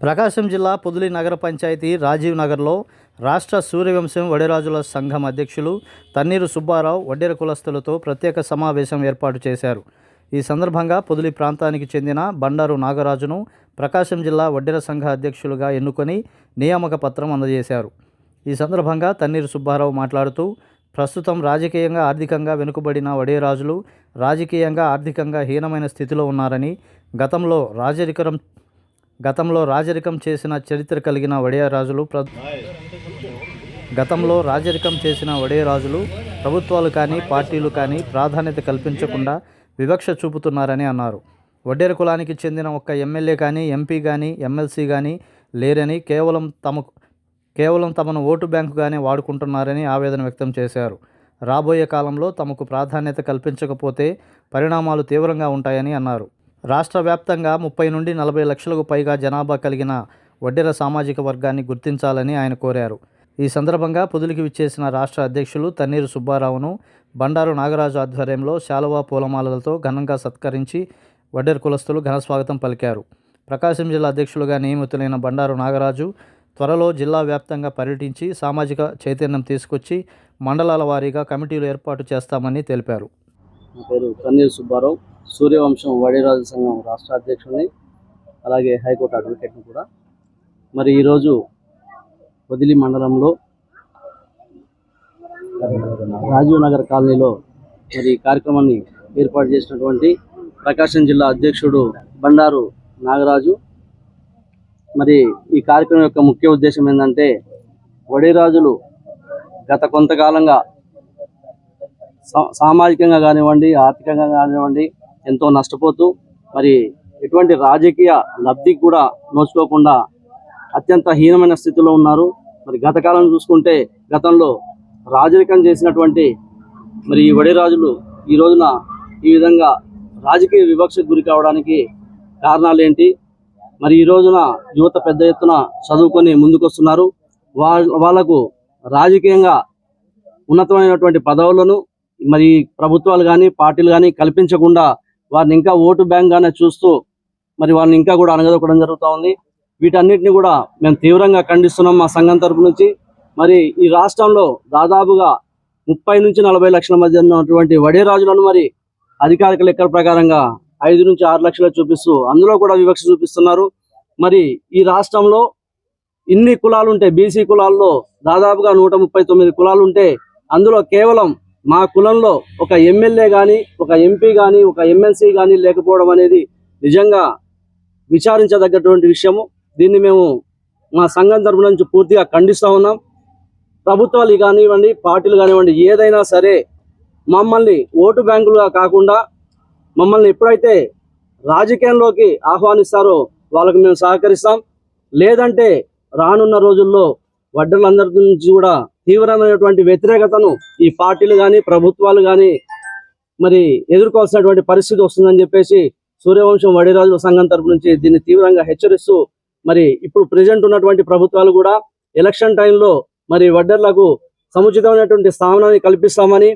ప్రకాశం జిల్లా పొదిలి నగర పంచాయతీ రాజీవ్ నగర్లో రాష్ట్ర సూర్యవంశం వడిరాజుల సంఘం అధ్యక్షులు తన్నీరు సుబ్బారావు వడ్డెర కులస్తులతో ప్రత్యేక సమావేశం ఏర్పాటు చేశారు. ఈ సందర్భంగా పొదిలి ప్రాంతానికి చెందిన బండారు నాగరాజును ప్రకాశం జిల్లా వడ్డెర సంఘ అధ్యక్షులుగా ఎన్నుకొని నియామక పత్రం అందజేశారు. ఈ సందర్భంగా తన్నీరు సుబ్బారావు మాట్లాడుతూ ప్రస్తుతం రాజకీయంగా ఆర్థికంగా వెనుకబడిన వడేరాజులు రాజకీయంగా ఆర్థికంగా హీనమైన స్థితిలో ఉన్నారని గతంలో రాజరికరం గతంలో రాజరికం చేసిన చరిత్ర కలిగిన వడయరాజులు ప్ర గతంలో రాజరికం చేసిన వడయరాజులు ప్రభుత్వాలు కానీ పార్టీలు కానీ ప్రాధాన్యత కల్పించకుండా వివక్ష చూపుతున్నారని అన్నారు. వడ్డేర కులానికి చెందిన ఒక్క ఎమ్మెల్యే కానీ ఎంపీ కానీ ఎమ్మెల్సీ కానీ లేరని కేవలం తమకు కేవలం తమను ఓటు బ్యాంకుగానే వాడుకుంటున్నారని ఆవేదన వ్యక్తం చేశారు. రాబోయే కాలంలో తమకు ప్రాధాన్యత కల్పించకపోతే పరిణామాలు తీవ్రంగా ఉంటాయని అన్నారు. రాష్ట్ర వ్యాప్తంగా ముప్పై నుండి నలభై లక్షలకు పైగా జనాభా కలిగిన వడ్డెర సామాజిక వర్గాన్ని గుర్తించాలని ఆయన కోరారు. ఈ సందర్భంగా పొదులికి విచ్చేసిన రాష్ట్ర అధ్యక్షులు తన్నీరు సుబ్బారావును బండారు నాగరాజు ఆధ్వర్యంలో శాలువా పూలమాలలతో ఘనంగా సత్కరించి వడ్డెర కులస్తులు ఘనస్వాగతం పలికారు. ప్రకాశం జిల్లా అధ్యక్షులుగా నియమితులైన బండారు నాగరాజు త్వరలో జిల్లా వ్యాప్తంగా పర్యటించి సామాజిక చైతన్యం తీసుకొచ్చి మండలాల వారీగా కమిటీలు ఏర్పాటు చేస్తామని తెలిపారు. నా పేరు తన్నీర్ సుబ్బారావు. సూర్యవంశం వడిరాజు సంఘం రాష్ట్ర అధ్యక్షుడిని అలాగే హైకోర్టు అడ్వకేట్ని కూడా. మరి ఈరోజు వదిలి మండలంలో రాజీవ్ నగర్ కాలనీలో మరి ఈ కార్యక్రమాన్ని ఏర్పాటు చేసినటువంటి ప్రకాశం జిల్లా అధ్యక్షుడు బండారు నాగరాజు మరి ఈ కార్యక్రమం యొక్క ముఖ్య ఉద్దేశం ఏంటంటే వడిరాజులు గత కొంతకాలంగా సా- సామాజికంగా కానివ్వండి ఆర్థికంగా కానివ్వండి ఎంతో నష్టపోతూ మరి ఎటువంటి రాజకీయ లబ్ధికి కూడా నోచుకోకుండా అత్యంత హీనమైన స్థితిలో ఉన్నారు. మరి గత కాలం చూసుకుంటే గతంలో రాజరికం చేసినటువంటి మరి ఈ వడిరాజులు ఈ రోజున ఈ విధంగా రాజకీయ వివక్షకు గురి కావడానికి కారణాలు ఏంటి మరి ఈ రోజున యువత పెద్ద ఎత్తున చదువుకొని ముందుకొస్తున్నారు. వాళ్ళకు రాజకీయంగా ఉన్నతమైనటువంటి పదవులను మరి ప్రభుత్వాలు కానీ పార్టీలు కానీ కల్పించకుండా వారిని ఇంకా ఓటు బ్యాంక్గానే చూస్తూ మరి వాళ్ళని ఇంకా కూడా అణగదొక్కడం జరుగుతూ ఉంది. వీటన్నిటిని కూడా మేము తీవ్రంగా ఖండిస్తున్నాం మా సంఘం తరపు నుంచి. మరి ఈ రాష్ట్రంలో దాదాపుగా ముప్పై నుంచి నలభై లక్షల మధ్య ఉన్నటువంటి వడేరాజులను మరి అధికారిక లెక్కల ప్రకారంగా ఐదు నుంచి ఆరు లక్షలు చూపిస్తూ అందులో కూడా వివక్ష చూపిస్తున్నారు. మరి ఈ రాష్ట్రంలో ఇన్ని కులాలు ఉంటాయి బీసీ కులాల్లో దాదాపుగా నూట ముప్పై తొమ్మిది కులాలు ఉంటే అందులో కేవలం మా కులంలో ఒక ఎమ్మెల్యే కానీ ఒక ఎంపీ కానీ ఒక ఎమ్మెల్సీ కానీ లేకపోవడం అనేది నిజంగా విచారించదగ్గటువంటి విషయము. దీన్ని మేము మా సంఘం తరపు నుంచి పూర్తిగా ఖండిస్తూ ఉన్నాం. ప్రభుత్వాలు కానివ్వండి పార్టీలు కానివ్వండి ఏదైనా సరే మమ్మల్ని ఓటు బ్యాంకులుగా కాకుండా మమ్మల్ని ఎప్పుడైతే రాజకీయంలోకి ఆహ్వానిస్తారో వాళ్ళకి మేము సహకరిస్తాం. లేదంటే రానున్న రోజుల్లో వడ్డలందరి నుంచి కూడా తీవ్రమైనటువంటి వ్యతిరేకతను ఈ పార్టీలు కానీ ప్రభుత్వాలు కానీ మరి ఎదుర్కోవాల్సినటువంటి పరిస్థితి వస్తుందని చెప్పేసి సూర్యవంశం వడిరాజుల సంఘం తరపు నుంచి దీన్ని తీవ్రంగా హెచ్చరిస్తూ మరి ఇప్పుడు ప్రజెంట్ ఉన్నటువంటి ప్రభుత్వాలు కూడా ఎలక్షన్ టైంలో మరి వడ్డర్లకు సముచితమైనటువంటి స్థానాన్ని కల్పిస్తామని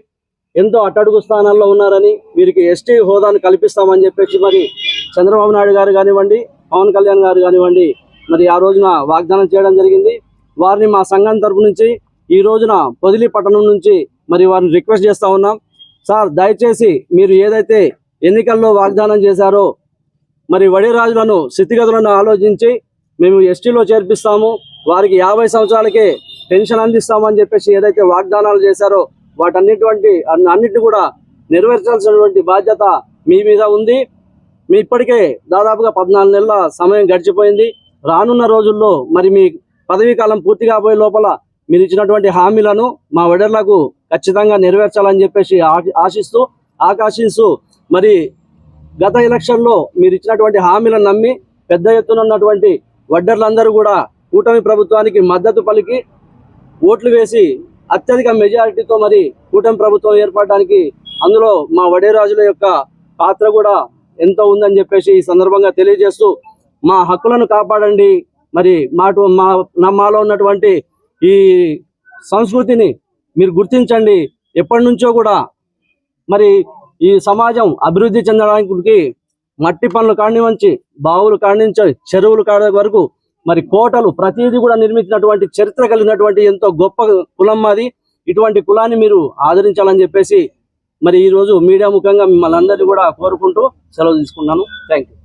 ఎంతో అట్టడుగు స్థానాల్లో ఉన్నారని వీరికి ఎస్టీ హోదాను కల్పిస్తామని చెప్పేసి మరి చంద్రబాబు నాయుడు గారు కానివ్వండి పవన్ కళ్యాణ్ గారు కానివ్వండి మరి ఆ రోజున వాగ్దానం చేయడం జరిగింది. వారిని మా సంఘం తరపు నుంచి ఈ రోజున పొదిలి పట్టణం నుంచి మరి వారిని రిక్వెస్ట్ చేస్తూ ఉన్నాం. సార్ దయచేసి మీరు ఏదైతే ఎన్నికల్లో వాగ్దానం చేశారో మరి వడిరాజులను స్థితిగతులను ఆలోచించి మేము ఎస్టీలో చేర్పిస్తాము. వారికి యాభై సంవత్సరాలకే పెన్షన్ అందిస్తామని చెప్పేసి ఏదైతే వాగ్దానాలు చేశారో వాటన్నిటువంటి అన్ని- అన్నిటిని కూడా నెరవేర్చాల్సినటువంటి బాధ్యత మీ మీద ఉంది. మీ ఇప్పటికే దాదాపుగా పద్నాలుగు నెలల సమయం గడిచిపోయింది. రానున్న రోజుల్లో మరి మీ పదవీ కాలం పూర్తి కాబోయే లోపల మీరు ఇచ్చినటువంటి హామీలను మా వడర్లకు ఖచ్చితంగా నెరవేర్చాలని చెప్పేసి ఆ- ఆశిస్తూ ఆకాశిస్తూ మరి గత ఎలక్షన్లో మీరు ఇచ్చినటువంటి హామీలను నమ్మి పెద్ద ఎత్తున ఉన్నటువంటి వడ్డర్లందరూ కూడా కూటమి ప్రభుత్వానికి మద్దతు పలికి ఓట్లు వేసి అత్యధిక మెజారిటీతో మరి కూటమి ప్రభుత్వం ఏర్పడడానికి అందులో మా వడేరాజుల యొక్క పాత్ర కూడా ఎంతో ఉందని చెప్పేసి ఈ సందర్భంగా తెలియజేస్తూ మా హక్కులను కాపాడండి. మరి మాటు మా నమ్మాలో ఉన్నటువంటి ఈ సంస్కృతిని మీరు గుర్తించండి. ఎప్పటి నుంచో కూడా మరి ఈ సమాజం అభివృద్ధి చెందడానికి మట్టి పనులు కాడి బావులు కాడి నుంచి చెరువులు కాడ వరకు మరి కోటలు ప్రతిదీ కూడా నిర్మించినటువంటి చరిత్ర కలిగినటువంటి ఎంతో గొప్ప కులం మాది. ఇటువంటి కులాన్ని మీరు ఆదరించాలని చెప్పేసి మరి ఈ రోజు మీడియా ముఖంగా మిమ్మల్ని అందరినీ కూడా కోరుకుంటూ సెలవు తీసుకున్నాను థ్యాంక్ యూ